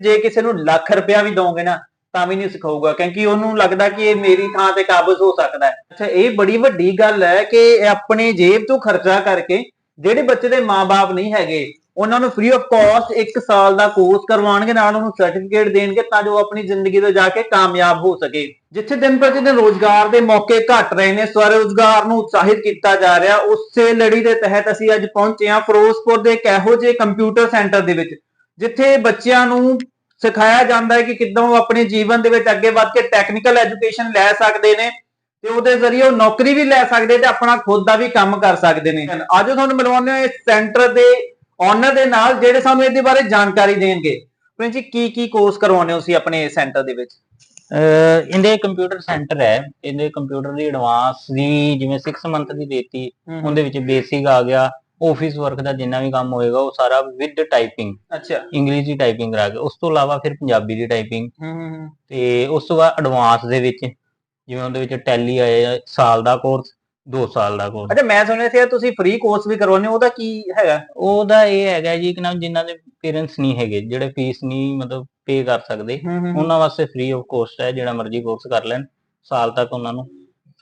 ਜੇ ਕਿਸੇ ਨੂੰ ਲੱਖ ਰੁਪਇਆ ਵੀ ਦੋਗੇ ਨਾ, ਤਾਂ ਵੀ ਨਹੀਂ ਸਿਖਾਊਗਾ, ਕਿਉਂਕਿ ਉਹਨੂੰ ਲੱਗਦਾ ਕਿ ਇਹ ਮੇਰੀ ਥਾਂ ਤੇ ਕਾਬਜ਼ ਹੋ ਸਕਦਾ ਹੈ। ਅੱਛਾ, ਇਹ ਬੜੀ ਵੱਡੀ ਗੱਲ ਹੈ ਕਿ ਆਪਣੇ ਜੇਬ ਤੋਂ ਖਰਚਾ ਕਰਕੇ ਜਿਹੜੇ ਬੱਚੇ ਦੇ ਮਾਪੇ ਨਹੀਂ ਹੈਗੇ, ਉਹਨਾਂ ਨੂੰ ਫ੍ਰੀ ਆਫ ਕਾਸਟ 1 ਸਾਲ ਦਾ ਕੋਰਸ ਕਰਵਾਉਣਗੇ, ਨਾਲ ਉਹਨੂੰ ਸਰਟੀਫਿਕੇਟ ਦੇਣਗੇ ਤਾਂ ਜੋ ਆਪਣੀ ਜ਼ਿੰਦਗੀ ਤੋਂ ਜਾ ਕੇ ਕਾਮਯਾਬ ਹੋ ਸਕੇ। ਜਿੱਥੇ ਦਿਨ ਪ੍ਰਤੀ ਦਿਨ ਰੋਜ਼ਗਾਰ ਦੇ ਮੌਕੇ ਘਟ ਰਹੇ ਨੇ, ਸਵਰੋਜ਼ਗਾਰ ਨੂੰ ਉਤਸ਼ਾਹਿਤ ਕੀਤਾ ਜਾ ਰਿਹਾ, ਉਸੇ ਲੜੀ ਦੇ ਤਹਿਤ ਅਸੀਂ ਅੱਜ ਪਹੁੰਚੇ ਹਾਂ ਫਿਰੋਜ਼ਪੁਰ ਦੇ ਇੱਕ ਇਹੋ ਜਿਹੇ ਕੰਪਿਊਟਰ ਸੈਂਟਰ ਦੇ ਵਿੱਚ, ਜਿੱਥੇ ਬੱਚਿਆਂ ਨੂੰ ਸਿਖਾਇਆ ਜਾਂਦਾ ਹੈ ਕਿ ਕਿੱਦਾਂ ਉਹ ਆਪਣੇ ਜੀਵਨ ਦੇ ਵਿੱਚ ਅੱਗੇ ਵੱਧ ਕੇ ਟੈਕਨੀਕਲ ਐਜੂਕੇਸ਼ਨ ਲੈ ਸਕਦੇ ਨੇ ਤੇ ਉਹਦੇ ਜ਼ਰੀਏ ਉਹ ਨੌਕਰੀ ਵੀ ਲੈ ਸਕਦੇ ਤੇ ਆਪਣਾ ਖੁਦ ਦਾ ਵੀ ਕੰਮ ਕਰ ਸਕਦੇ ਨੇ। ਅੱਜ ਤੁਹਾਨੂੰ ਮਿਲਵਾਉਂਦੇ ਹਾਂ ਇਸ ਸੈਂਟਰ ਦੇ ਓਨਰ ਦੇ ਨਾਲ ਜਿਹੜੇ ਸਾਨੂੰ ਇਹਦੇ ਬਾਰੇ ਜਾਣਕਾਰੀ ਦੇਣਗੇ। ਪ੍ਰਿੰਸ ਜੀ ਕੀ ਕੀ ਕੋਰਸ ਕਰਵਾਉਂਦੇ ਹੋ ਤੁਸੀਂ ਆਪਣੇ ਸੈਂਟਰ ਦੇ ਵਿੱਚ? ਇਹਦੇ ਕੰਪਿਊਟਰ ਸੈਂਟਰ ਹੈ। ਇਹਦੇ ਕੰਪਿਊਟਰ ਦੀ ਐਡਵਾਂਸ ਦੀ ਜਿਵੇਂ 6 ਮੰਥ ਦੀ ਦੇਤੀ ਉਹਦੇ ਵਿੱਚ ਬੇਸਿਕ ਆ ਗਿਆ। ਆਫਿਸ ਵਰਕ ਦਾ ਜਿੰਨਾ ਵੀ ਕੰਮ ਹੋਏਗਾ ਉਹ ਸਾਰਾ ਵਿਦ ਟਾਈਪਿੰਗ ਅੱਛਾ। ਇੰਗਲਿਸ਼ ਦੀ ਟਾਈਪਿੰਗ ਕਰਾ ਕੇ। ਉਸ ਤੋਂ ਇਲਾਵਾ ਫਿਰ ਪੰਜਾਬੀ ਦੀ ਟਾਈਪਿੰਗ ਹੂੰ ਹੂੰ ਤੇ ਉਸ ਤੋਂ ਬਾਅਦ ਐਡਵਾਂਸ ਦੇ ਵਿੱਚ ਜਿਵੇਂ ਉਹਦੇ ਵਿੱਚ ਟੈਲੀ ਆਇਆ ਸਾਲ ਦਾ ਕੋਰਸ 2 ਸਾਲ ਦਾ ਕੋਰਸ ਅੱਛਾ ਮੈਂ ਸੁਣਿਆ ਸੀ ਤੁਸੀਂ ਫ੍ਰੀ ਕੋਰਸ ਵੀ ਕਰਵਾਉਂਦੇ ਹੋ ਉਹਦਾ ਕੀ ਹੈਗਾ? ਉਹਦਾ ਇਹ ਹੈਗਾ ਜੀ ਕਿ ਨਾ ਜਿਨ੍ਹਾਂ ਦੇ ਪੇਰੈਂਟਸ ਨਹੀਂ ਹੈਗੇ ਜਿਹੜੇ ਫੀਸ ਨਹੀਂ ਮਤਲਬ ਪੇ ਕਰ ਸਕਦੇ ਉਹਨਾਂ ਵਾਸਤੇ ਫ੍ਰੀ ਆਫ ਕੋਸਟ ਹੈ ਜਿਹੜਾ ਮਰਜ਼ੀ ਕੋਰਸ ਕਰ ਲੈਣ ਸਾਲ ਤੱਕ ਉਹਨਾਂ ਨੂੰ।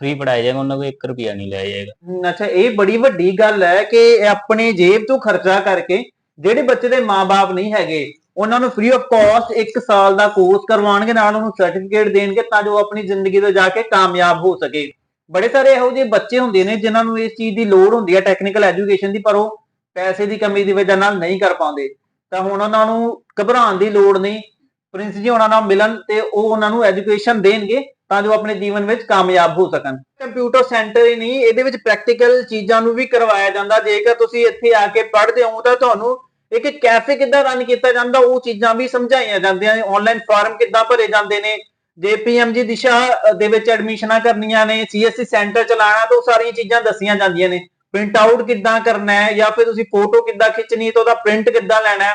ਫ੍ਰੀ ਪੜਾਇਆ ਜਾਏਗਾ, ਉਹਨਾਂ ਕੋਲ 1 ਰੁਪਿਆ ਨਹੀਂ ਲਿਆ ਜਾਏਗਾ। ਅੱਛਾ, ਇਹ ਬੜੀ ਵੱਡੀ ਗੱਲ ਹੈ ਕਿ ਆਪਣੇ ਜੇਬ ਤੋਂ ਖਰਚਾ ਕਰਕੇ ਜਿਹੜੇ ਬੱਚੇ ਦੇ ਮਾਪੇ ਨਹੀਂ ਹੈਗੇ, ਉਹਨਾਂ ਨੂੰ ਫ੍ਰੀ ਆਫ ਕਾਸਟ 1 ਸਾਲ ਦਾ ਕੋਰਸ ਕਰਵਾਉਣਗੇ, ਨਾਲ ਉਹਨੂੰ ਸਰਟੀਫਿਕੇਟ ਦੇਣਗੇ ਤਾਂ ਜੋ ਆਪਣੀ ਜ਼ਿੰਦਗੀ ਤੋਂ ਜਾ ਕੇ ਕਾਮਯਾਬ ਹੋ ਸਕੇ। ਬੜੇ ਸਾਰੇ ਇਹੋ ਜਿਹੇ ਬੱਚੇ ਹੁੰਦੇ ਨੇ ਜਿਨ੍ਹਾਂ ਨੂੰ ਇਸ ਚੀਜ਼ ਦੀ ਲੋੜ ਹੁੰਦੀ ਹੈ ਟੈਕਨੀਕਲ ਐਜੂਕੇਸ਼ਨ ਦੀ, ਪਰ ਉਹ ਪੈਸੇ ਦੀ ਕਮੀ ਦੀ ਵਜ੍ਹਾ ਨਾਲ ਨਹੀਂ ਕਰ ਪਾਉਂਦੇ। ਤਾਂ ਹੁਣ ਉਹਨਾਂ ਨੂੰ ਘਬਰਾਉਣ ਦੀ ਲੋੜ ਨਹੀਂ। ਪ੍ਰਿੰਸ ਜੀ, ਉਹਨਾਂ ਨਾਲ ਮਿਲਣ ਤੇ ਉਹ ਉਹਨਾਂ ਨੂੰ ਐਜੂਕੇਸ਼ਨ ਦੇਣਗੇ। ਤਾਂ ਜੋ ਆਪਣੇ ਜੀਵਨ ਵਿੱਚ ਕਾਮਯਾਬ ਹੋ ਸਕਣ। ਕੰਪਿਊਟਰ ਸੈਂਟਰ ਹੀ ਨਹੀਂ, ਇਹਦੇ ਵਿੱਚ ਪ੍ਰੈਕਟੀਕਲ ਚੀਜ਼ਾਂ ਨੂੰ ਵੀ ਕਰਵਾਇਆ ਜਾਂਦਾ। ਜੇਕਰ ਤੁਸੀਂ ਇੱਥੇ ਆ ਕੇ ਪੜ੍ਹਦੇ ਹੋ ਤਾਂ ਤੁਹਾਨੂੰ ਇੱਕ ਕੈਫੇ ਕਿੱਦਾਂ ਰਨ ਕੀਤਾ ਜਾਂਦਾ, ਉਹ ਚੀਜ਼ਾਂ ਵੀ ਸਮਝਾਈਆਂ ਜਾਂਦੀਆਂ ਨੇ। ਆਨਲਾਈਨ ਫਾਰਮ ਕਿੱਦਾਂ ਭਰੇ ਜਾਂਦੇ ਨੇ? ਜੇਪੀਐਮਜੀ ਦਿਸ਼ਾ ਦੇ ਵਿੱਚ ਐਡਮਿਸ਼ਨਾਂ ਕਰਨੀਆਂ ਨੇ ਸੀਐਸਸੀ ਸੈਂਟਰ ਚਲਾਉਣਾ, ਤਾਂ ਉਹ ਸਾਰੀਆਂ ਚੀਜ਼ਾਂ ਦੱਸੀਆਂ ਜਾਂਦੀਆਂ ਨੇ। ਪ੍ਰਿੰਟ ਆਊਟ ਕਿੱਦਾਂ ਕਰਨਾ ਹੈ ਜਾਂ ਫਿਰ ਤੁਸੀਂ ਫੋਟੋ ਕਿੱਦਾਂ ਖਿੱਚਣੀ ਹੈ ਤਾਂ ਉਹਦਾ ਪ੍ਰਿੰਟ ਕਿੱਦਾਂ ਲੈਣਾ ਹੈ?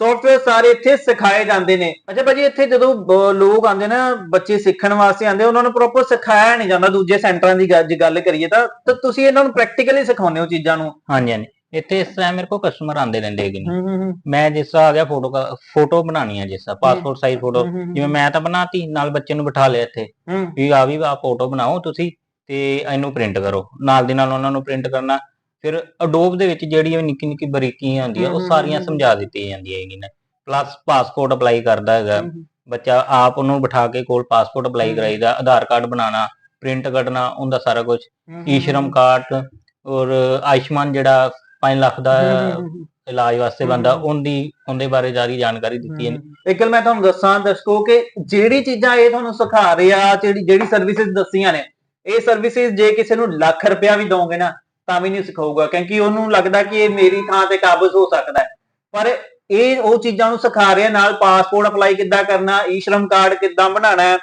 ਸੌਫਟਵੇਅਰ ਸਾਰੇ ਇੱਥੇ ਸਿਖਾਏ ਜਾਂਦੇ ਨੇ। ਅੱਛਾ ਭਾਜੀ ਇੱਥੇ ਜਦੋਂ ਲੋਕ ਆਉਂਦੇ ਨਾ ਬੱਚੇ ਸਿੱਖਣ ਵਾਸਤੇ ਆਉਂਦੇ ਉਹਨਾਂ ਨੂੰ ਪ੍ਰੋਪਰ ਸਿਖਾਇਆ ਨਹੀਂ ਜਾਂਦਾ ਦੂਜੇ ਸੈਂਟਰਾਂ ਦੀ ਗੱਲ- ਕਰੀਏ ਤਾਂ ਤਾਂ ਤੁਸੀਂ ਇਹਨਾਂ ਨੂੰ ਪ੍ਰੈਕਟੀਕਲੀ ਸਿਖਾਉਂਦੇ ਹੋ ਚੀਜ਼ਾਂ ਨੂੰ। ਹਾਂਜੀ ਹਾਂਜੀ। ਇੱਥੇ ਇਸ ਤਰ੍ਹਾਂ ਮੇਰੇ ਕੋਲ ਕਸਟਮਰ ਆਉਂਦੇ ਰਹਿੰਦੇ ਹੈਗੇ ਨੇ। ਮੈਂ ਜਿਸ ਆ ਗਿਆ ਫੋਟੋ ਫੋਟੋ ਬਣਾਉਣੀ ਹੈ। ਜਿਸ ਪਾਸਪੋਰਟ ਸਾਈਜ਼ ਫੋਟੋ ਜਿਵੇਂ ਮੈਂ ਤਾਂ ਬਣਾਤੀ ਨਾਲ ਬੱਚੇ ਨੂੰ ਬਿਠਾ ਲਿਆ ਇੱਥੇ। ਵੀ ਆ ਵੀ ਆ ਫੋਟੋ ਬਣਾਓ ਤੁਸੀਂ ਤੇ ਇਹਨੂੰ ਪ੍ਰਿੰਟ ਕਰੋ। ਨਾਲ ਦੀ ਨਾਲ ਉਹਨਾਂ ਨੂੰ ਪ੍ਰਿੰਟ ਕਰਨਾ। ਫਿਰ ਅਡੋਬ ਦੇ ਵਿੱਚ ਜਿਹੜੀਆਂ ਨਿੱਕੀ ਨਿੱਕੀ ਬਰੀਕੀਆਂ ਹੁੰਦੀਆਂ ਉਹ ਸਾਰੀਆਂ। ਸਮਝਾ ਦਿੱਤੀਆਂ ਜਾਂਦੀਆਂ ਹੈਗੀਆਂ ਨੇ। ਪਲੱਸ ਪਾਸਪੋਰਟ ਅਪਲਾਈ ਕਰਦਾ ਹੈਗਾ। ਬੱਚਾ ਆਪ ਉਹਨੂੰ ਬਿਠਾ ਕੇ ਕੋਲ ਪਾਸਪੋਰਟ ਅਪਲਾਈ। ਕਰਾਈਦਾ ਆਧਾਰ ਕਾਰਡ ਬਣਾਉਣਾ ਪ੍ਰਿੰਟ ਕੱਢਣਾ ਉਹਦਾ ਸਾਰਾ ਕੁਝ ਈ ਸ਼ਰਮ ਕਾਰਡ ਔਰ ਆਯੁਸ਼ਮਾਨ ਜਿਹੜਾ 5 ਲੱਖ ਦਾ ਇਲਾਜ ਵਾਸਤੇ ਬੰਦਾ। ਉਹਦੀ ਉਹਦੇ ਬਾਰੇ ਸਾਰੀ ਜਾਣਕਾਰੀ ਦਿੱਤੀ ਹੈ ਇੱਕ ਗੱਲ ਮੈਂ ਤੁਹਾਨੂੰ ਦੱਸਾਂ ਦੱਸੋ ਕਿ ਜਿਹੜੀ ਚੀਜ਼ਾਂ ਇਹ ਤੁਹਾਨੂੰ ਸਿਖਾ ਰਹੇ ਜਿਹੜੀ ਜਿਹੜੀ ਸਰਵਿਸਿਜ਼ ਦੱਸੀਆਂ ਨੇ ਇਹ ਸਰਵਿਸਿਜ਼ ਜੇ ਕਿਸੇ ਨੂੰ ਲੱਖ ਰੁਪਇਆ ਵੀ ਦੋਗੇ ਨਾ ਤਾਂ ਵੀ ਨਹੀਂ ਸਿਖਾਊਗਾ ਕਿਉਂਕਿ ਉਹਨੂੰ ਲੱਗਦਾ ਕਿ ਇਹ ਮੇਰੀ ਥਾਂ ਤੇ ਕਾਬਜ਼ ਹੋ ਸਕਦਾ ਹੈ। ਪਰ ਇਹ ਉਹ ਚੀਜ਼ਾਂ ਨੂੰ ਸਿਖਾ ਰਹੇ ਨਾਲ ਪਾਸਪੋਰਟ ਅਪਲਾਈ ਕਿੱਦਾਂ ਕਰਨਾ ਈ ਸ਼ਰਮ ਕਾਰਡ ਕਿੱਦਾਂ ਬਣਾਉਣਾ ਹੈ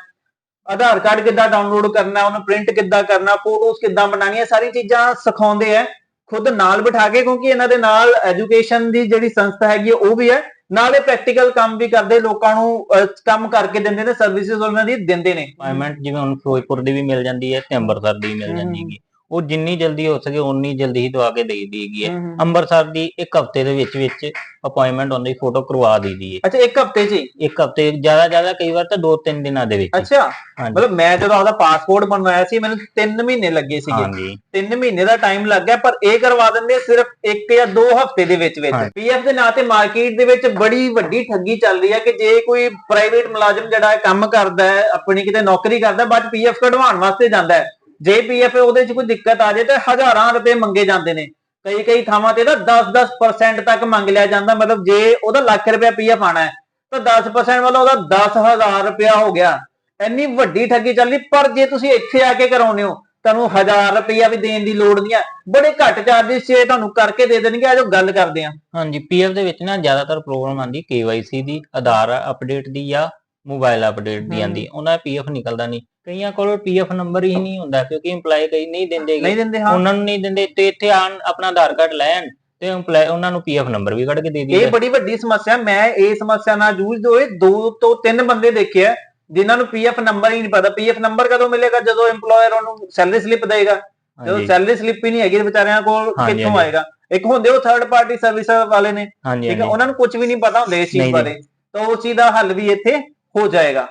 ਆਧਾਰ ਕਾਰਡ ਕਿੱਦਾਂ ਡਾਊਨਲੋਡ ਕਰਨਾ ਉਹਨੂੰ ਪ੍ਰਿੰਟ ਕਿੱਦਾਂ ਕਰਨਾ ਫੋਟੋਜ਼ ਕਿੱਦਾਂ ਬਣਾਉਣੀਆਂ ਸਾਰੀ ਚੀਜ਼ਾਂ ਸਿਖਾਉਂਦੇ ਆ ਖੁਦ ਨਾਲ ਬਿਠਾ ਕੇ ਕਿਉਂਕਿ ਇਹਨਾਂ ਦੇ ਨਾਲ ਐਜੂਕੇਸ਼ਨ ਦੀ ਜਿਹੜੀ ਸੰਸਥਾ ਹੈਗੀ ਉਹ ਵੀ ਹੈ। ਨਾਲੇ ਪ੍ਰੈਕਟੀਕਲ ਕੰਮ ਵੀ ਕਰਦੇ ਲੋਕਾਂ ਨੂੰ ਕੰਮ ਕਰਕੇ ਦਿੰਦੇ ਨੇ ਸਰਵਿਸਿਜ਼ ਉਹਨਾਂ ਦੀ ਦਿੰਦੇ ਨੇ। ਅਪਾਇੰਟਮੈਂਟ ਜਿਵੇਂ ਹੁਣ ਫਿਰੋਜ਼ਪੁਰ ਦੀ ਵੀ ਮਿਲ ਜਾਂਦੀ ਹੈ ਤੇ ਅੰਮ੍ਰਿਤਸਰ ਦੀ ਮਿਲ ਜਾਂਦੀ। ਹੈਗੀ। ਉਹ ਜਿੰਨੀ ਜਲਦੀ ਹੋ ਸਕੇ ਉਨੀ ਜਲਦੀ ਹੀ ਦਵਾ ਕੇ ਦੇ ਦਈਦੀ ਹੈ। ਅੰਮ੍ਰਿਤਸਰ ਦੀ ਇੱਕ ਹਫ਼ਤੇ ਦੇ ਵਿੱਚ ਵਿੱਚ ਅਪਾਇੰਟਮੈਂਟ ਹੁੰਦੀ ਫੋਟੋ ਕਰਵਾ ਦਈਦੀ ਹੈ। ਅੱਛਾ ਇੱਕ ਹਫ਼ਤੇ 'ਚ ਹੀ? ਇੱਕ ਹਫ਼ਤੇ ਜ਼ਿਆਦਾ ਜ਼ਿਆਦਾ ਕਈ ਵਾਰ ਤਾਂ 2-3 ਦਿਨਾਂ ਦੇ ਵਿੱਚ ਅੱਛਾ ਹਾਂਜੀ। ਮਤਲਬ ਮੈਂ ਜਦੋਂ ਆਪਦਾ ਪਾਸਪੋਰਟ ਬਣਵਾਇਆ ਸੀ ਮੈਨੂੰ 3 ਮਹੀਨੇ ਲੱਗੇ ਸੀਗੇ। ਹਾਂਜੀ। 3 ਮਹੀਨੇ ਦਾ ਟਾਈਮ ਲੱਗ ਗਿਆ ਪਰ ਇਹ ਕਰਵਾ ਦਿੰਦੇ ਆ ਸਿਰਫ 1 ਜਾਂ 2 ਹਫ਼ਤੇ ਦੇ ਵਿੱਚ ਵਿੱਚ। ਪੀਐਫ ਦੇ ਨਾਂ ਤੇ ਮਾਰਕੀਟ ਦੇ ਵਿੱਚ ਬੜੀ ਵੱਡੀ ਠੱਗੀ ਚੱਲ ਰਹੀ ਹੈ ਕਿ ਜੇ ਕੋਈ ਪ੍ਰਾਈਵੇਟ ਮੁਲਾਜ਼ਮ ਜਿਹੜਾ ਹੈ ਕੰਮ ਕਰਦਾ ਹੈ ਆਪਣੀ ਕਿਤੇ ਨੌਕਰੀ ਕਰਦਾ ਬਾਅਦ ਪੀਐਫ ਕਢਵਾਉਣ ਵਾਸਤੇ ਜਾਂਦਾ ਹੈ। ਜੇ ਪੀਐਫ ਉਹਦੇ 'ਚ ਕੋਈ ਦਿੱਕਤ ਆ ਜਾਏ ਤਾਂ ਹਜ਼ਾਰਾਂ ਰੁਪਏ ਮੰਗੇ ਜਾਂਦੇ ਨੇ। ਕਈ ਕਈ ਥਾਵਾਂ ਤੇ ਤਾਂ 10-10% ਤੱਕ ਮੰਗ ਲਿਆ ਜਾਂਦਾ। ਮਤਲਬ ਜੇ ਉਹਦਾ ਲੱਖ ਰੁਪਏ ਪੀਐਫ ਆਣਾ ਹੈ, ਤਾਂ 10% ਵਾਲਾ ਉਹਦਾ 10000 ਰੁਪਇਆ ਹੋ ਗਿਆ। ਇੰਨੀ ਵੱਡੀ ਠੱਗੀ ਚੱਲ ਪਰ ਜੇ ਤੁਸੀਂ ਇੱਥੇ ਆ ਕੇ ਕਰਾਉਨੇ ਹੋ, ਤੁਹਾਨੂੰ 1000 ਰੁਪਇਆ ਵੀ ਦੇਣ ਦੀ ਲੋੜ ਨਹੀਂ ਆ। ਬੜੇ ਘੱਟ ਚਾਰजेस 'ਚ ਤੁਹਾਨੂੰ ਕਰਕੇ ਦੇ ਦੇਣਗੇ ਆਜੋ ਗੱਲ ਕਰਦੇ ਆ ਹਾਂਜੀ ਪੀਐਫ ਦੇ ਵਿੱਚ ਨਾ ਜ਼ਿਆਦਾਤਰ ਪ੍ਰੋਬਲਮ ਆਉਂਦੀ ਕੇਵਾਈਸੀ ਦੀ ਆਧਾਰ ਅਪਡੇਟ ਦੀ ਜਾਂ ਮੋਬਾਈਲ ਅਪਡੇਟ ਦੀ। ਆਂਦੀ ਉਹਨਾਂ ਦਾ ਪੀਐਫ ਨਿਕਲਦਾ ਨਹੀਂ ਕਈਆਂ ਕੋਲ ਪੀਐਫ ਨੰਬਰ ਹੀ ਨਹੀਂ ਹੁੰਦਾ ਕਿਉਂਕਿ EMPLOYE ਕਈ ਨਹੀਂ ਦਿੰਦੇ ਗੇ। ਨਹੀਂ ਦਿੰਦੇ ਹਾਂ। ਉਹਨਾਂ ਨੂੰ ਨਹੀਂ ਦਿੰਦੇ ਤੇ ਇੱਥੇ ਆਣ ਆਪਣਾ ਆਧਾਰ ਕਾਰਡ ਲੈਣ ਤੇ EMPLOYE ਉਹਨਾਂ ਨੂੰ ਪੀਐਫ ਨੰਬਰ ਵੀ ਕੱਢ ਕੇ ਦੇ ਇਹ ਦਈਦਾ ਬੜੀ ਵੱਡੀ ਸਮੱਸਿਆ ਮੈਂ ਇਹ ਸਮੱਸਿਆ ਨਾਲ ਜੂਝਦੇ ਹੋਏ ਦੋ ਤੋਂ ਤਿੰਨ ਬੰਦੇ ਦੇਖੇ ਆ ਜਿਨ੍ਹਾਂ ਨੂੰ ਪੀਐਫ ਨੰਬਰ ਹੀ ਨਹੀਂ ਪਤਾ। ਪੀਐਫ ਨੰਬਰ ਕਦੋਂ ਮਿਲੇਗਾ? ਜਦੋਂ EMPLOYER ਉਹਨੂੰ ਸੈਲਰੀ ਸਲਿੱਪ ਦੇਗਾ। ਜਦੋਂ ਸੈਲਰੀ ਸਲਿੱਪ ਹੀ ਨਹੀਂ ਹੈਗੀ ਤੇ ਵਿਚਾਰਿਆਂ ਕੋਲ ਕਿੱਥੋਂ। ਆਏਗਾ? ਇੱਕ ਹੁੰਦੇ ਉਹ ਥਰਡ ਪਾਰਟੀ ਸਰਵਿਸ ਵਾਲੇ ਨੇ। ਠੀਕ ਹੈ ਉਹਨਾਂ ਨੂੰ ਕੁਝ ਵੀ ਨਹੀਂ ਪਤਾ ਹੁੰਦਾ ਇਸ ਚੀਜ਼ ਬਾਰੇ। ਤਾਂ ਉਸ ਚੀਜ਼ ਦਾ ਹੱਲ ਵੀ ਇੱਥੇ ਹੋ ਜਾਏਗਾ।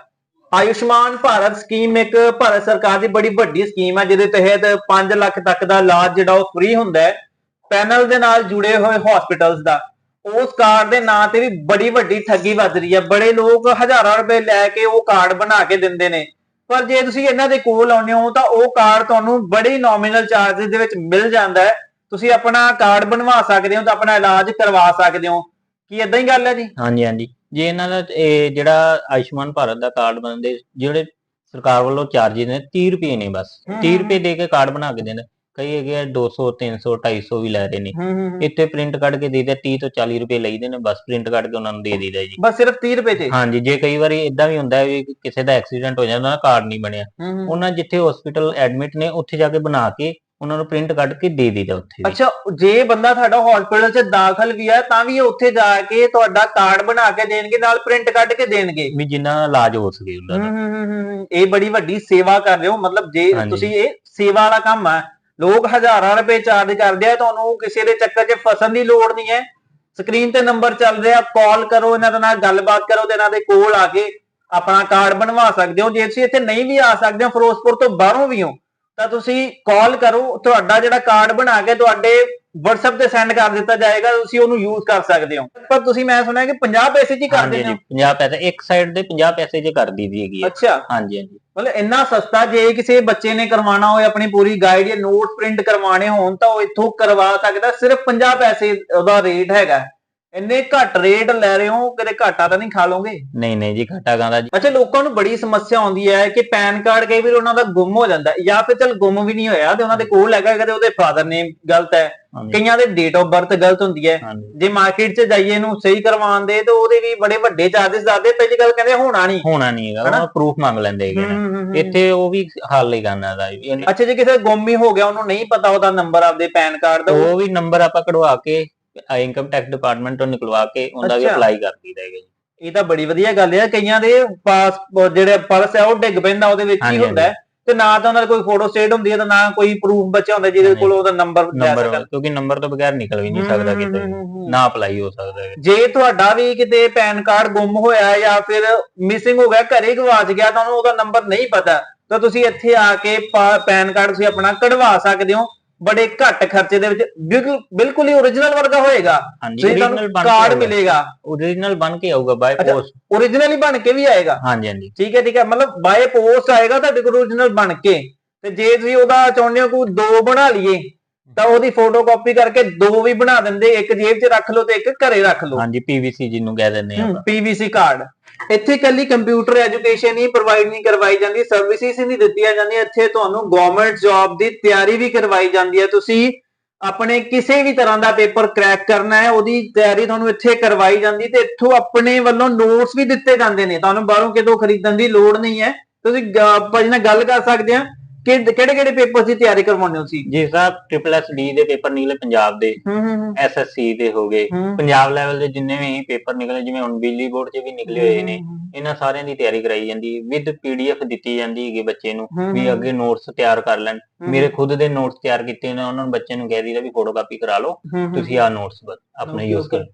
ਆਯੁਸ਼ਮਾਨ ਭਾਰਤ ਸਕੀਮ ਇੱਕ ਭਾਰਤ ਸਰਕਾਰ ਦੀ ਬੜੀ ਵੱਡੀ ਸਕੀਮ ਹੈ ਜਿਹਦੇ ਤਹਿਤ 5 ਲੱਖ ਤੱਕ ਦਾ ਇਲਾਜ ਜਿਹੜਾ ਉਹ ਫ੍ਰੀ ਹੁੰਦਾ ਹੈ, ਪੈਨਲ ਦੇ ਨਾਲ ਜੁੜੇ ਹੋਏ ਹਸਪੀਟਲਸ ਦਾ। ਉਸ ਕਾਰਡ ਦੇ ਨਾਂ ਤੇ ਵੀ ਬੜੀ ਵੱਡੀ ਠੱਗੀ ਵੱਜ ਰਹੀ ਹੈ ਬੜੇ ਲੋਕ ਹਜ਼ਾਰਾਂ ਰੁਪਏ ਲੈ ਕੇ ਉਹ ਕਾਰਡ ਬਣਾ ਕੇ ਦਿੰਦੇ ਨੇ। ਪਰ ਜੇ ਤੁਸੀਂ ਇਹਨਾਂ ਦੇ ਕੋਲ ਆਉਂਦੇ ਹੋ, ਤਾਂ ਉਹ ਕਾਰਡ ਤੁਹਾਨੂੰ ਬੜੀ ਨੋਮੀਨਲ ਚਾਰजेस ਦੇ ਵਿੱਚ ਮਿਲ ਜਾਂਦਾ ਹੈ। ਤੁਸੀਂ ਆਪਣਾ ਕਾਰਡ ਬਣਵਾ ਸਕਦੇ ਹੋ, ਤਾਂ ਆਪਣਾ ਇਲਾਜ ਕਰਵਾ ਸਕਦੇ ਹੋ। ਕੀ ਇਦਾਂ ਹੀ ਗੱਲ ਹੈ ਜੀ? ਹਾਂਜੀ ਹਾਂਜੀ। ਜੇ ਇਹਨਾਂ ਦਾ ਇਹ ਜਿਹੜਾ ਆਯੁਸ਼ਮਾਨ ਭਾਰਤ ਦਾ ਕਾਰਡ ਬਣਦੇ ਜਿਹੜੇ ਸਰਕਾਰ ਵੱਲੋਂ ਚਾਰजेस ਨੇ 30 ਰੁਪਏ ਨੇ ਬਸ। 30 ਰੁਪਏ ਦੇ ਕੇ ਕਾਰਡ ਬਣਾ ਕੇ ਦੇਣ ਕਈ ਹੈਗੇ ਆ 200 300 250 ਵੀ ਲੈ ਰਹੇ ਨੇ। ਇੱਥੇ ਪ੍ਰਿੰਟ ਕੱਢ ਕੇ ਦੇ ਦਿਆ 30 ਤੋਂ 40 ਰੁਪਏ ਲਈਦੇ ਨੇ ਬਸ ਪ੍ਰਿੰਟ ਕੱਢ ਕੇ ਉਹਨਾਂ ਨੂੰ ਦੇ ਦਈਦਾ ਜੀ। ਬਸ ਸਿਰਫ 30 ਰੁਪਏ ਤੇ ਹਾਂਜੀ ਜੇ ਕਈ ਵਾਰੀ ਇਦਾਂ ਵੀ ਹੁੰਦਾ ਹੈ ਵੀ ਕਿਸੇ ਦਾ ਐਕਸੀਡੈਂਟ ਹੋ ਜਾਂਦਾ ਨਾ ਕਾਰਡ ਨਹੀਂ ਬਣਿਆ। ਉਹਨਾਂ ਜਿੱਥੇ ਹਸਪੀਟਲ ਐਡਮਿਟ ਨੇ ਉੱਥੇ ਜਾ ਕੇ ਬਣਾ ਕੇ ਉਹਨਾਂ ਨੂੰ ਪ੍ਰਿੰਟ ਕੱਢ ਕੇ ਦੇ ਦਈਦਾ ਉੱਥੇ ਵੀ। ਅੱਛਾ ਜੇ ਬੰਦਾ ਤੁਹਾਡਾ ਹਸਪੀਟਲ 'ਚ ਦਾਖਲ ਵੀ ਹੈ ਤਾਂ ਵੀ ਇਹ ਉੱਥੇ ਜਾ ਕੇ ਤੁਹਾਡਾ ਕਾਰਡ ਬਣਾ ਕੇ ਦੇਣਗੇ ਨਾਲ ਪ੍ਰਿੰਟ ਕੱਢ ਕੇ ਦੇਣਗੇ। ਵੀ ਜਿੰਨਾ ਦਾ ਇਲਾਜ ਹੋ ਸਕੇ ਉਹਨਾਂ ਦਾ। ਇਹ ਬੜੀ ਵੱਡੀ ਸੇਵਾ ਕਰ ਰਹੇ ਹੋ ਮਤਲਬ ਜੇ ਹਾਂਜੀ। ਤੁਸੀਂ ਇਹ ਸੇਵਾ ਵਾਲਾ ਕੰਮ ਹੈ ਲੋਕ ਹਜ਼ਾਰਾਂ ਰੁਪਏ ਚਾਰਜ ਕਰਦੇ ਆ ਤੁਹਾਨੂੰ ਕਿਸੇ ਦੇ ਚੱਕਰ 'ਚ ਫਸਣ ਦੀ ਲੋੜ ਨਹੀਂ ਹੈ। ਸਕਰੀਨ ਤੇ ਨੰਬਰ ਚੱਲ ਰਿਹਾ ਕਾਲ ਕਰੋ ਇਹਨਾਂ ਦੇ ਨਾਲ ਗੱਲਬਾਤ ਕਰੋ ਤੇ ਇਹਨਾਂ ਦੇ ਕੋਲ ਆ ਕੇ ਆਪਣਾ ਕਾਰਡ ਬਣਵਾ ਸਕਦੇ ਹੋ। ਜੇ ਤੁਸੀਂ ਇੱਥੇ ਨਹੀਂ ਵੀ ਆ ਸਕਦੇ ਹੋ ਫਿਰੋਜ਼ਪੁਰ ਤੋਂ ਬਾਹਰੋਂ ਵੀ ਹੋ ਤਾਂ ਤੁਸੀਂ ਕਾਲ ਕਰੋ ਤੁਹਾਡਾ ਜਿਹੜਾ ਕਾਰਡ ਬਣਾ ਕੇ ਤੁਹਾਡੇ WhatsApp ਤੇ ਸੈਂਡ ਕਰ ਦਿੱਤਾ ਜਾਏਗਾ ਤੁਸੀਂ ਉਹਨੂੰ ਯੂਜ਼ ਕਰ ਸਕਦੇ ਹੋ। ਪਰ ਤੁਸੀਂ ਮੈਂ ਸੁਣਿਆ ਕਿ 50 ਪੈਸੇ 'ਚ ਹੀ ਕਰ ਦਿੰਦੇ ਹੋ। 50 ਪੈਸੇ ਇੱਕ ਸਾਈਡ ਦੇ 50 ਪੈਸੇ ਜੇ ਕਰ ਦੀਦੀ ਹੈਗੀ ਅੱਛਾ। ਹਾਂਜੀ ਹਾਂਜੀ। ਮਤਲਬ ਇੰਨਾ ਸਸਤਾ ਜੇ ਕਿਸੇ ਬੱਚੇ ਨੇ ਕਰਵਾਉਣਾ ਹੋਵੇ ਆਪਣੀ ਪੂਰੀ ਗਾਈਡ ਜਾਂ ਨੋਟ ਪ੍ਰਿੰਟ ਕਰਵਾਉਣੇ ਹੋਣ ਤਾਂ ਉਹ ਇੱਥੋਂ ਕਰਵਾ ਸਕਦਾ ਸਿਰਫ 50 ਪੈਸੇ ਉਹਦਾ ਰੇਟ ਹੈਗਾ। ਇੰਨੇ ਘੱਟ ਰੇਟ ਲੈ ਰਹੇ ਹੋ ਕਿਤੇ ਘਾਟਾ ਤਾਂ ਨਹੀਂ ਖਾ ਲੋਗੇ ਨਹੀਂ ਨਹੀਂ ਜੀ ਘਾਟਾ ਗਾਂਦਾ ਜੀ। ਅੱਛਾ ਲੋਕਾਂ ਨੂੰ ਬੜੀ ਸਮੱਸਿਆ ਆਉਂਦੀ ਹੈ ਕਿ ਪੈਨ ਕਾਰਡ ਕਈ ਵਾਰ ਉਹਨਾਂ ਦਾ ਗੁੰਮ ਹੋ ਜਾਂਦਾ ਹੈ, ਜਾਂ ਫਿਰ ਚਲ ਗੁੰਮ ਵੀ ਨਹੀਂ ਹੋਇਆ ਤੇ ਉਹਨਾਂ ਦੇ ਕੋਲ ਹੈਗਾ ਕਦੇ ਉਹਦੇ ਫਾਦਰ ਨੇਮ ਗਲਤ ਹੈ। ਹਾਂਜੀ। ਕਈਆਂ ਦੇ ਡੇਟ ਆਫ ਬਰਥ ਗਲਤ ਹੁੰਦੀ ਹੈ। ਹਾਂਜੀ। ਜੇ ਮਾਰਕੀਟ 'ਚ ਜਾਈਏ ਇਹਨੂੰ ਸਹੀ ਕਰਵਾਉਣ ਦੇ ਤੇ ਉਹਦੇ ਵੀ ਬੜੇ ਵੱਡੇ ਚਾਰजेस ਦੱਸਦੇ ਪਹਿਲੀ ਗੱਲ ਕਹਿੰਦੇ ਹੋਣਾ ਨਹੀਂ। ਹੋਣਾ ਨਹੀਂ ਹੈਗਾ ਹਨਾ? ਉਹ ਪ੍ਰੂਫ ਮੰਗ ਲੈਂਦੇ ਹੈਗੇ ਨੇ। ਇੱਥੇ ਉਹ ਵੀ ਹੱਲ ਹੀ ਕਰਨਾ ਦਾ। ਅੱਛਾ ਜੇ ਕਿਸੇ ਦਾ ਗੁੰਮ ਹੀ ਹੋ ਗਿਆ ਉਹਨੂੰ ਨਹੀਂ ਪਤਾ ਉਹਦਾ ਨੰਬਰ ਆਪਦੇ ਪੈਨ ਕਾਰਡ ਦਾ। ਉਹ ਵੀ ਨੰਬਰ ਆਪਾਂ ਕਢਵਾ ਕੇ ਇਨਕਮ ਟੈਕਸ ਡਿਪਾਰਟਮੈਂਟ ਤੋਂ ਨਿਕਲਵਾ ਕੇ ਉਹਦਾ ਵੀ ਅੱਛਾ। ਅਪਲਾਈ ਕਰ ਦਈਦਾ ਹੈਗਾ ਜੀ ਇਹ ਤਾਂ ਬੜੀ ਵਧੀਆ ਗੱਲ ਹੈ ਕਈਆਂ ਦੇ ਪਾਸ ਜਿਹੜੇ ਪਰਸ ਹੈ ਉਹ ਡਿੱਗ ਪੈਂਦਾ ਉਹਦੇ ਵਿੱਚ ਹੀ ਹਾਂਜੀ, ਹੁੰਦਾ ਹੈ। ਤੇ ਨਾ ਤਾਂ ਉਹਨਾਂ ਦਾ ਕੋਈ ਫੋਟੋ ਸਟੇਟ ਹੁੰਦੀ ਹੈ ਤੇ ਨਾ ਕੋਈ ਪ੍ਰੂਫ ਬਚਿਆ ਹੁੰਦਾ ਜਿਹਦੇ ਹਾਂਜੀ। ਕੋਲ ਉਹਦਾ ਨੰਬਰ ਨੰਬਰ ਕਿਉਂਕਿ ਨੰਬਰ ਤੋਂ ਬਗੈਰ ਨਿਕਲ ਵੀ ਨਹੀਂ ਸਕਦਾ ਕਿਤੇ ਵੀ। ਨਾ ਅਪਲਾਈ ਹੋ ਸਕਦਾ ਹੈਗਾ। ਜੇ ਤੁਹਾਡਾ ਵੀ ਕਿਤੇ ਪੈਨ ਕਾਰਡ ਗੁੰਮ ਹੋਇਆ ਜਾਂ ਫਿਰ ਮਿਸਿੰਗ ਹੋ ਗਿਆ ਘਰੇ ਗਵਾਚ ਗਿਆ ਤੁਹਾਨੂੰ ਉਹਦਾ ਨੰਬਰ ਨਹੀਂ ਪਤਾ ਤਾਂ ਤੁਸੀਂ ਇੱਥੇ ਆ ਕੇ ਪੈਨ ਕਾਰਡ ਤੁਸੀਂ ਆਪਣਾ ਕਢਵਾ ਸਕਦੇ ਹੋ। ਬੜੇ ਘੱਟ ਖਰਚੇ ਦੇ ਵਿੱਚ ਬਿਲਕੁਲ ਬਿਲਕੁਲ ਹੀ ਓਰੀਜਨਲ ਵਰਗਾ ਹੋਏਗਾ। ਹਾਂਜੀ ਤੁਸੀਂ original ਤੁਹਾਨੂੰ ਬਣ ਕੇ ਕਾਰਡ ਆਊਗਾ। ਮਿਲੇਗਾ। origignal ਬਣ ਕੇ ਆਊਗਾ ਬਾਈ ਅੱਛਾ। ਓਰੀਜਨਲ ਹੀ ਬਣ ਕੇ ਵੀ ਆਏਗਾ। ਹਾਂਜੀ ਹਾਂਜੀ। ਠੀਕ ਹੈ ਠੀਕ ਹੈ ਮਤਲਬ ਬਾਏ ਪੋਸਟ ਆਏਗਾ ਤੁਹਾਡੇ ਕੋਲ origignal ਬਣ ਕੇ। ਤੇ ਜੇ ਤੁਸੀਂ ਉਹਦਾ ਚਾਹੁੰਦੇ ਹੋ ਕਿ ਦੋ ਬਣਾ ਲਈਏ ਤਾਂ ਉਹਦੀ ਫੋਟੋਕਾਪੀ ਕਰਕੇ ਦੋ ਵੀ ਬਣਾ ਦਿੰਦੇ ਇੱਕ ਜੇਬ 'ਚ ਰੱਖ ਲਓ ਤੇ ਇੱਕ ਘਰੇ ਰੱਖ ਲਓ। ਹਾਂਜੀ ਪੀਵੀਸੀ ਜਿਹਨੂੰ ਕਹਿ ਦਿੰਦੇ ਆ ਆਪਾਂ। ਪੀਵੀਸੀ ਕਾਰਡ ਇੱਥੇ ਕੱਲੀ ਕੰਪਿਊਟਰ ਐਜੂਕੇਸ਼ਨ ਹੀ ਪ੍ਰੋਵਾਈਡ ਨਹੀਂ ਕਰਵਾਈ ਜਾਂਦੀ ਸਰਵਿਸਿਜ਼ ਹੀ ਨਹੀਂ ਦਿੱਤੀਆਂ ਜਾਂਦੀਆਂ, ਇੱਥੇ ਤੁਹਾਨੂੰ ਗਵਰਨਮੈਂਟ ਜੌਬ ਦੀ ਤਿਆਰੀ ਵੀ ਕਰਵਾਈ ਜਾਂਦੀ ਹੈ। ਤੁਸੀਂ ਆਪਣੇ ਕਿਸੇ ਵੀ ਤਰ੍ਹਾਂ ਦਾ ਪੇਪਰ ਕਰੈਕ ਕਰਨਾ ਹੈ, ਉਹਦੀ ਤਿਆਰੀ ਤੁਹਾਨੂੰ ਇੱਥੇ ਕਰਵਾਈ ਜਾਂਦੀ ਤੇ ਇੱਥੋਂ ਆਪਣੇ ਵੱਲੋਂ ਨੋਟਸ ਵੀ ਦਿੱਤੇ ਜਾਂਦੇ ਨੇ। ਤੁਹਾਨੂੰ ਬਾਹਰੋਂ ਕਿਤੋਂ ਖਰੀਦਣ ਦੀ ਲੋੜ ਨਹੀਂ ਹੈ। ਤੁਸੀਂ ਭਾਜੀ ਨਾਲ ਗੱਲ ਕਰ ਸਕਦੇ ਆ ਕਿਹੜੇ ਕਿਹੜੇ ਪੇਪਰ ਦੀ ਤਿਆਰੀ ਕਰਵਾਉਂਦੇ ਹੋ ਤੁਸੀਂ? ਜਿਸ ਦਾ ਟ੍ਰਿਪਲ ਐਸ ਡੀ ਦੇ ਪੇਪਰ ਨਿਕਲੇ ਪੰਜਾਬ ਦੇ ਹੂੰ ਹੂੰ ਐਸਐਸਸੀ ਦੇ ਹੋ ਗਏ ਪੰਜਾਬ ਲੈਵਲ ਦੇ ਜਿੰਨੇ ਵੀ ਪੇਪਰ ਨਿਕਲੇ ਜਿਵੇਂ ਹੁਣ ਬਿਜਲੀ ਬੋਰਡ 'ਚ ਵੀ ਨਿਕਲੇ ਹੋਏ ਨੇ ਇਹਨਾਂ ਸਾਰਿਆਂ ਦੀ ਤਿਆਰੀ ਕਰਾਈ ਜਾਂਦੀ ਵਿਦ ਪੀਡੀਐਫ ਦਿੱਤੀ ਜਾਂਦੀ ਹੈਗੀ ਬੱਚੇ ਨੂੰ ਵੀ ਅੱਗੇ ਨੋਟਸ ਤਿਆਰ ਕਰ ਲੈਣ। ਮੇਰੇ ਖੁਦ ਦੇ ਨੋਟਸ ਤਿਆਰ ਕੀਤੇ ਨੇ ਉਹਨਾਂ ਨੂੰ ਬੱਚੇ ਨੂੰ ਕਹਿ ਦਈਦਾ ਵੀ ਫੋਟੋਕਾਪੀ ਕਰਾ ਲਓ ਤੁਸੀਂ ਆਹ ਨੋਟਸ ਆਪਣੇ ਯੂਜ਼. ਕਰੋ।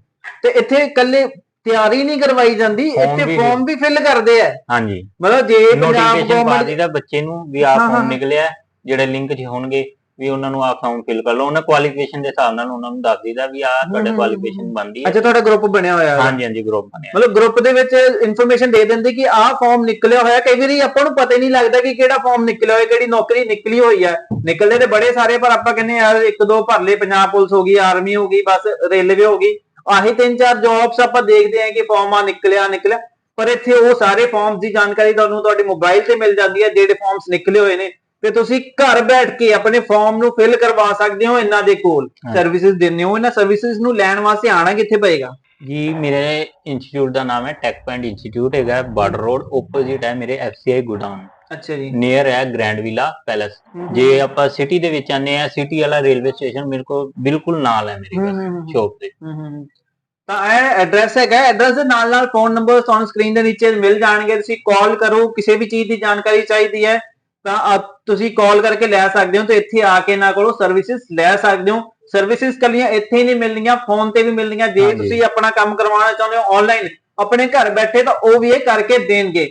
ਤੇ ਇੱਥੇ ਇਕੱਲੇ ਤਿਆਰੀ ਨਹੀਂ ਕਰਵਾਈ ਜਾਂਦੀ Form ਇੱਥੇ ਵੀ- ਫਾਰਮ ਵੀ ਫਿਲ ਕਰਦੇ ਆ। ਹਾਂਜੀ। ਮਤਲਬ ਜੇ ਪੰਜਾਬ ਨੋਟੀਫਿਕੇਸ਼ਨ ਪਾ ਗਵਰਨਮੈਂਟ ਬੱਚੇ ਨੂੰ ਵੀ ਆਹ ਹਾਂ, ਹਾਂ, ਫਾਰਮ। ਨਿਕਲਿਆ ਜਿਹੜੇ ਲਿੰਕ 'ਚ ਹੋਣਗੇ ਵੀ ਉਹਨਾਂ ਨੂੰ ਆਹ ਫਾਰਮ ਫਿਲ ਕਰ ਲਓ। ਉਹਨਾਂ ਕੁਆਲੀਫਿਕੇਸ਼ਨ ਦੇ ਹਿਸਾਬ ਨਾਲ ਉਹਨਾਂ ਨੂੰ ਦੱਸ ਦਈਦਾ ਵੀ ਆਹ ਤੁਹਾਡੇ ਹਮ, ਕੁਆਲੀਫਿਕੇਸ਼ਨ ਬਣਦੀ ਹੈ। ਅੱਛਾ ਤੁਹਾਡਾ ਗਰੁੱਪ ਬਣਿਆ ਹੋਇਆ ਹੈ ਹਾਂਜੀ ਹਾਂਜੀ ਗਰੁੱਪ ਬਣਿਆ। ਮਤਲਬ ਗਰੁੱਪ ਦੇ ਵਿੱਚ ਇਨਫੋਰਮੇਸ਼ਨ ਦੇ ਦਿੰਦੇ ਕਿ ਆਹ ਫਾਰਮ ਨਿਕਲਿਆ ਹੋਇਆ। ਕਈ ਵਾਰੀ ਆਪਾਂ ਨੂੰ ਪਤਾ ਹੀ ਨਹੀਂ ਲੱਗਦਾ ਕਿ ਕਿਹੜਾ ਫਾਰਮ ਨਿਕਲਿਆ ਹੋਇਆ ਕਿਹੜੀ ਨੌਕਰੀ ਨਿਕਲੀ ਹੋਈ ਹੈ। ਨਿਕਲਦੇ ਤੇ ਬੜੇ ਸਾਰੇ ਪਰ ਆਪਾਂ ਕਹਿੰਦੇ ਯਾਰ ਇੱਕ ਦੋ ਭਰ ਲਏ ਪੰਜਾਬ ਪੁਲਿਸ ਹੋ ਗਈ ਆਰਮੀ ਹੋ ਗਈ ਬਸ ਰੇਲਵੇ ਹੋ ਗਈ। ਆਹੀ ਤਿੰਨ ਚਾਰ ਜੌਬਸ ਆਪਾਂ ਦੇਖਦੇ ਹਾਂ ਕਿ ਫਾਰਮ ਨਿਕਲਿਆ ਨਿਕਲਿਆ। ਪਰ ਇੱਥੇ ਉਹ ਸਾਰੇ ਫਾਰਮਸ ਦੀ ਜਾਣਕਾਰੀ ਤੁਹਾਨੂੰ ਤੁਹਾਡੇ ਮੋਬਾਈਲ ਤੇ ਮਿਲ ਜਾਂਦੀ ਹੈ ਜਿਹੜੇ ਫਾਰਮਸ ਨਿਕਲੇ ਹੋਏ ਨੇ। ਤੇ ਤੁਸੀਂ ਘਰ ਬੈਠ ਕੇ ਆਪਣੇ ਫਾਰਮ ਨੂੰ ਫਿਲ ਕਰਵਾ ਸਕਦੇ ਹੋ ਇਹਨਾਂ ਦੇ ਕੋਲ। ਸਰਵਿਸਿਜ਼ ਦਿੰਦੇ ਹੋ ਇਹਨਾਂ ਸਰਵਿਸਿਜ਼ ਨੂੰ ਲੈਣ ਵਾਸਤੇ ਆਣਾ ਕਿੱਥੇ ਪਏਗਾ? ਜੀ ਮੇਰੇ ਇੰਸਟੀਚਿਊਟ ਦਾ ਨਾਮ ਹੈ ਟੈਕ ਪੁਆਇੰਟ ਇੰਸਟੀਚਿਊਟ ਹੈਗਾ ਬਾਰਡਰ ਰੋਡ ਆਪੋਜ਼ਿਟ ਹੈ ਮੇਰੇ ਐਫਸੀਆਈ ਗੋਡਾਊਨ ਅੱਛਾ ਜੀ। ਨੀਅਰ ਹੈ ਗ੍ਰੈਂਡ ਵਿਲਾ ਪੈਲੇਸ ਜੇ ਆਪਾਂ ਸਿਟੀ ਦੇ ਵਿੱਚ ਆਨੇ ਆ ਸਿਟੀ ਵਾਲਾ ਰੇਲਵੇ ਸਟੇਸ਼ਨ ਮੇਰੇ ਕੋਲ ਬਿਲਕੁਲ ਨਾਲ ਹੈ ਮੇਰੇ ਕੋਲ ਸ਼ੋਪ ਤੇ। ਤਾਂ ਇਹ ਐਡਰੈਸ ਹੈਗਾ ਐਡਰੈਸ ਦੇ ਨਾਲ ਨਾਲ ਫੋਨ ਨੰਬਰ ਤੁਹਾਨੂੰ ਸਕਰੀਨ ਦੇ ਨੀਚੇ ਮਿਲ ਜਾਣਗੇ। ਤੁਸੀਂ ਕਾਲ ਕਰੋ ਕਿਸੇ ਵੀ ਚੀਜ਼ ਦੀ ਜਾਣਕਾਰੀ ਚਾਹੀਦੀ ਹੈ ਤਾਂ ਆਪ ਤੁਸੀਂ ਕਾਲ ਕਰਕੇ ਲੈ ਸਕਦੇ ਹੋ ਤੇ ਇੱਥੇ ਆ ਕੇ ਇਹਨਾਂ ਕੋਲੋਂ ਸਰਵਿਸਿਜ਼ ਲੈ ਸਕਦੇ ਹੋ। ਸਰਵਿਸਿਜ਼ ਕੱਲੀਆਂ ਇੱਥੇ ਹੀ ਨਹੀਂ ਮਿਲਣੀਆਂ ਫੋਨ ਤੇ ਵੀ ਮਿਲਣੀਆਂ। ਜੇ। ਤੁਸੀਂ ਆਪਣਾ ਕੰਮ ਕਰਵਾਉਣਾ ਚਾਹੁੰਦੇ ਹੋ ਆਨਲਾਈਨ ਆਪਣੇ ਘਰ ਬੈਠੇ ਤਾਂ ਉਹ ਵੀ ਇਹ ਕਰਕੇ ਦੇਣਗੇ।